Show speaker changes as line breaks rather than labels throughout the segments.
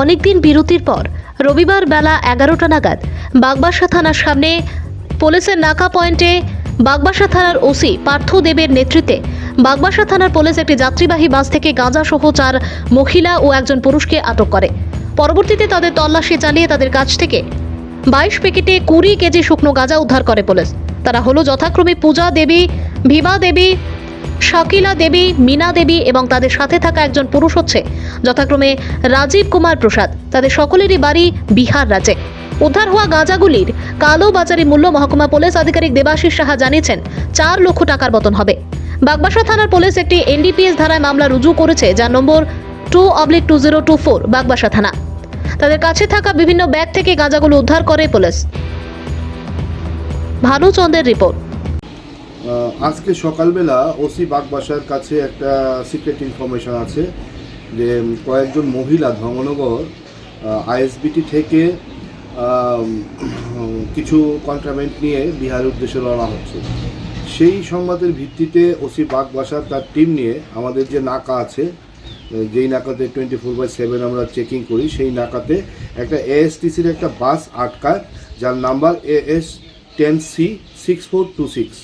অনেকদিন বিরতির পর রবিবার বেলা এগারোটা নাগাদ বাগবাসা থানার সামনে পুলিশের নাকা পয়েন্টে বাগবাসা থানার ওসি পার্থ দেবের নেতৃত্বে বাগবাসা থানার পুলিশ একটি যাত্রীবাহী বাস থেকে গাঁজা সহ চার মহিলা ও একজন পুরুষকে আটক করে। পরবর্তীতে তাদের তল্লাশি চালিয়ে তাদের কাছ থেকে বাইশ প্যাকেটে কুড়ি কেজি শুকনো গাঁজা উদ্ধার করে পুলিশ। তারা হলো যথাক্রমে পূজা দেবী ভিবা দেবী শাকিলা দেবী, মীনা দেবী এবং তাদের সাথে থাকা একজন পুরুষ হচ্ছে। যথাক্রমে রাজীব কুমার প্রসাদ, তাদের সকলেরই বাড়ি বিহার রাজ্যে। উদ্ধার হওয়া গাঁজাগুলির কালো বাজারি মূল্য মহকুমা পুলিশ আধিকারিক দেবাশিস সাহা জানিয়েছেন, চার লক্ষ টাকার মতন হবে। বাগবাসা থানার পুলিশ একটি এনডিপিএস ধারায় মামলা রুজু করেছে, যার নম্বর two oblique two zero two four, Bagbasa থানা। তাদের কাছে থাকা বিভিন্ন ব্যাগ থেকে গাঁজাগুলো উদ্ধার করে পুলিশ। ভানুচন্দ্রের রিপোর্ট।
আজকে সকালবেলা ওসি বাগবাসার কাছে একটা সিক্রেট ইনফরমেশন আছে যে কয়েকজন মহিলা ধর্মনগর আইএসবিটি থেকে কিছু কন্ট্রামেন্ট নিয়ে বিহারের উদ্দেশ্যে রওনা হচ্ছে। সেই সংবাদের ভিত্তিতে ওসি বাগবাসার তার টিম নিয়ে আমাদের যে নাকা আছে, যেই নাকাতে টোয়েন্টি ফোর বাই সেভেন আমরা চেকিং করি, সেই নাকাতে একটা এএসটিসির একটা বাস আটকায়, যার number AS ten C six four two six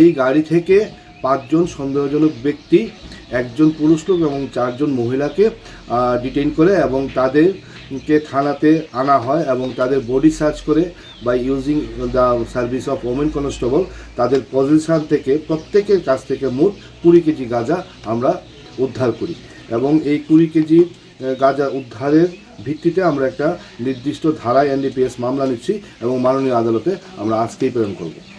এই গাড়ি থেকে পাঁচজন সন্দেহজনক ব্যক্তি, একজন পুরুষ লোক এবং চারজন মহিলাকে ডিটেইন করে এবং তাদেরকে থানাতে আনা হয় এবং তাদের বডি সার্চ করে বা using the service of women constable তাদের পজিশন থেকে প্রত্যেকের কাছ থেকে মোট কুড়ি কেজি গাঁজা আমরা উদ্ধার করি এবং এই কুড়ি কেজি গাঁজা উদ্ধারের ভিত্তিতে আমরা একটা নির্দিষ্ট ধারায় এনডিপিএস মামলা নিচ্ছি এবং মাননীয় আদালতে আমরা আজকেই প্রেরণ করব।